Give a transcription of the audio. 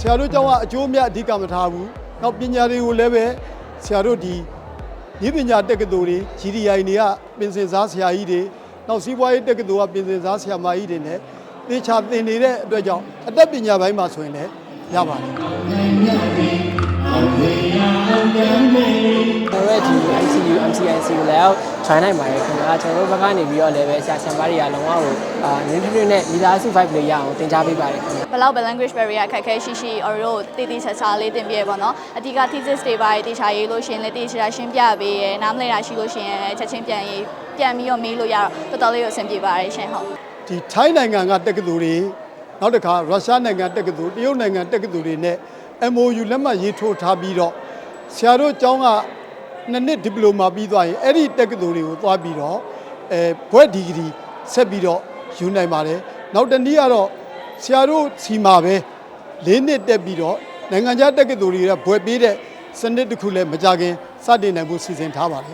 ဆရာတို့ကျောင်းကအကျိုးအမြတ်အဓိကမထားဘူးနောက်ပညာတွေကိုလည်းပဲဆရာတို့ဒီဤပညာတက္ကသိုလ်တွေ GDI တွေကပင်စင်စားဆရာကြီးတွေနောက်စီးပွားရေးတက္ကသိုလ်ကပင်စင်စားဆရာမကြီးတွေနဲ့သေချာသင်နေတဲ့အတွက်ကြောင့်အတတ်ပညာပိုင်းမှာဆိုရင်လည်းရပါတယ် ICU MCIC ကိုလည်း join နိုင်ပါတယ်ခင်ဗျာကျွန်တော်တို့ဘက်ကနေပြီးတော့လည်းပဲဆရာဆရာမတွေကလုံးဝကိုအာနင်းထွန်းနဲ့မိသားစု vibe လေးရအောင်သင်ကြားပေးပါတယ်ခင်ဗျာဘယ်လောက်ပဲ language barrier ခက်ခဲရှိရှိအော်တို့တည်တည်ချာချာလေးသင်ပြရပေါ့နော်အဓိက thesis တွေပါတေချာရေးလို့ရှရင်လည်းတေချာရှင်းပြပေးရနားမလည်တာရှိလို့ရှရင်ချက်ချင်းပြန်ရေးပြန်ပြီးတော့မေးလို့ရတော့တော်တော်လေးကိုအဆင်ပြေပါတယ်ရှင်ဟုတ်ဒီထိုင်းနိုင်ငံကတက္ကသိုလ်တွေနောက်တစ်ခါရုရှားနိုင်ငံတက္ကသိုလ်တရုတ်နိုင်ငံတက္ကသိုလ်တွေနဲ့ MOU လက်မှတ်ရေးထိုးထားပြီးတော့ဆရာတို့ကျောင်းက နှစ်နှစ်ဒီပလိုမာပြီးသွားရင်အဲ့ဒီတက္ကသိုလ်တွေကိုသွားပြီးတော့အဲဘွဲ့ဒီဂရီဆက်ပြီးတော့ယူနိုင်ပါတယ်နောက်တစ်နည်းကတော့ဆရာတို့စီမှာပဲ၄နှစ်တက်ပြီးတော့နိုင်ငံခြားတက္ကသိုလ်တွေကဘွဲ့ပေးတဲ့စနစ်တစ်ခုလည်းမကြခင်စတင်နိုင်ဖို့စီစဉ်ထားပါတယ်